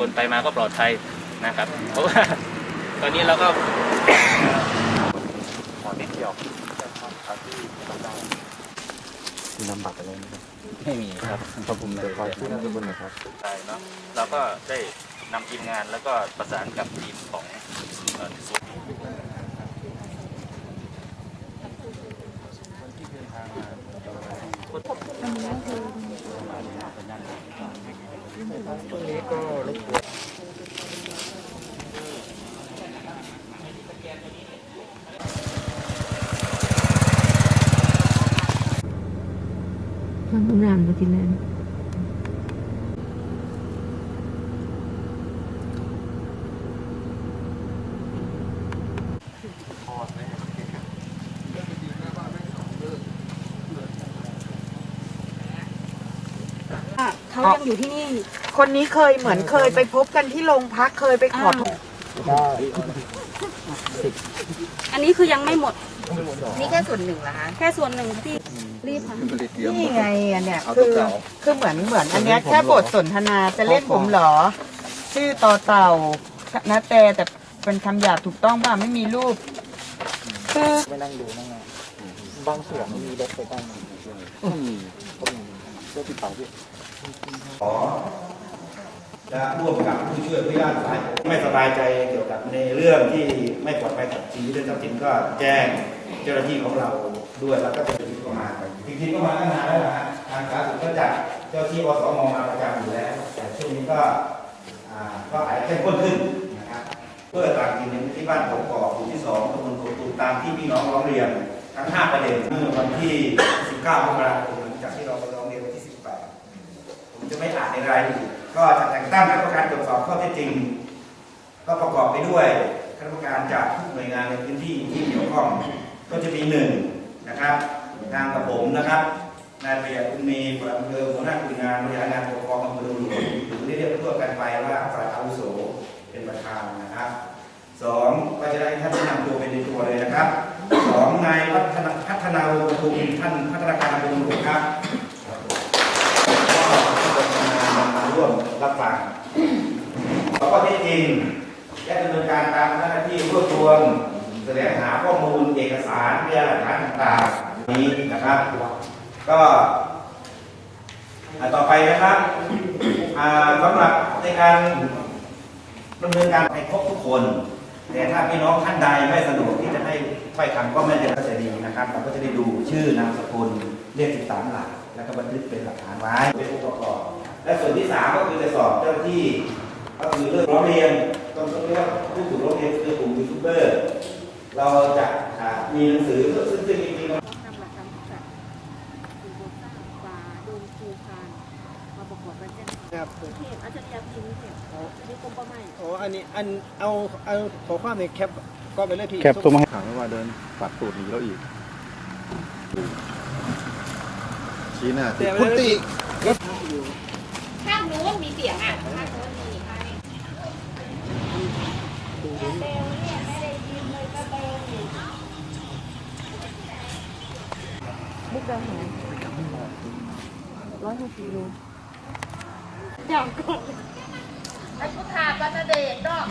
คนไปมาก็ปลอดภัยนะครับ เพราะว่าตอนนี้เราก็ขอนิดเดียวครับที่ทำได้มีนำบัตรอะไรไหมครับไม่มีครับขอบคุณเลยขอชื่อนามสกุลหน่อยครับใช่เนาะเราก็ได้นำทีมงานแล้วก็ประสานกับทีมของเอ่อศูนย์ ช่วงนี้ก็รบกวนทำโรงแรมมาที่นั่น เขายังอยู่ที่นี่ คนนี้เคยเหมือนเคยไปพบกันที่โรงพักเคยไปขอโทษได้อันนี้คือยังไม่หมด นี่แค่ส่วนหนึ่งเหรอคะ แค่ส่วนหนึ่งที่รีบค่ะนี่ไงอันเนี้ยเอาคืตัวอเก่าคือเหมือนเหมือนอันเนี้ยแค่บทสนทนาจะเล่นผมเหรอ ชื่อต่อเต่านะแต่แต่เป็นคำหยาบถูกต้องป่ะไม่มีรูปคือไม่นั่งดูนั่งไงบางส่วนมีรถไปตั้งก็มีก็มีเพื่อติดต่อพี่ ขอจะร่วมกับผู้ช่วยผู้ย่านฝ่ายไม่สบายใจเกี่ยวกับในเรื่องที่ไม่ปลอดภัยกับชีวิตและทรัพย์สินก็แจ้งเจ้าหน้าที่ของเราด้วยแล้วก็จะถึงประมาณจริงๆก็มาตั้งนานแล้วนะฮะทางสาธารณสุขก็จัดเจ้าที่อสมมาประจำอยู่แล้ว แต่ช่วงนี้ก็ก็อาจจะเข้มข้นขึ้นนะครับเพื่อตามกินในที่บ้านผมกอกหมู่ที่สองตำบลโกตูตามที่พี่น้องร้องเรียนทั้งห้าประเด็นเมื่อวันที่ 19มกราคม จะไม่อ่านในรายละเอียดก็จะแต่งตั้งคณะกรรมการตรวจสอบข้อเท็จจริง ก็ประกอบไปด้วยคณะกรรมการจากทุกหน่วยงานในพื้นที่ที่เกี่ยวข้อง ก็จะมีหนึ่งนะครับทางกับผมนะครับนายประหยัดคุณมีประหลัดอำเภอหัวหน้ากลุ่มงานบริหารงานปกครองอำเภอหลวงหรือเรียกทั่วกันไปว่าฝ่ายอาวุโสเป็นประธานนะครับสองก็จะได้ท่านแนะนำตัวเป็นในตัวเลยนะครับสองนายพัฒนาพัฒนาวงศ์ประทุมท่านพัฒนาการอำเภอหลวงครับ รับฟังข้อเท็จจริงและดำเนินการตามหน้าที่รวบรวมแสวงหาข้อมูลเอกสารพยานหลักฐานต่างๆนี้นะครับ ก็ต่อไปนะครับอ่าสำหรับในการดำเนินการให้ครบทุกคน แต่ถ้าพี่น้องท่านใดไม่สะดวกที่จะให้ถ้อยคำก็ไม่เป็นไรก็จะดีนะครับเราก็จะได้ดูชื่อนามสกุลเลข13หลัก แล้วก็บันทึกเป็นหลักฐานไว้เป็นองค์ประกอบ และส่วนที่สามก็คือจะสอบเจ้าหน้าที่ก็คือเรื่องร้องเรียนต้องเรียกว่าผู้ถูกร้องเรียนคือกลุ่มยูทูบเบอร์เราจะอ่ามีหนังสือซึ่งซึ่งจริงๆทำหลักการจัดคือโบสร้างป่าโดนคูคานมาประกอบกันแจ้งครับเทพอาจารย์ยาพิมพ์เทพนี่กรมป่าไม้โอ้อันนี้อันเอาเอาขอความในแคปก็ไปเลยพี่แคปตัวมาถามว่าเดินปัดตูดหนีแล้วอีกชี้หน้าติคุณติข้างนู้นมีเสียงอะข้างนู้นมีข้างนี้มุกดาหารร้อยหกสิบโลอยากก่อนไอ้ผู้ขาปันเดชดอก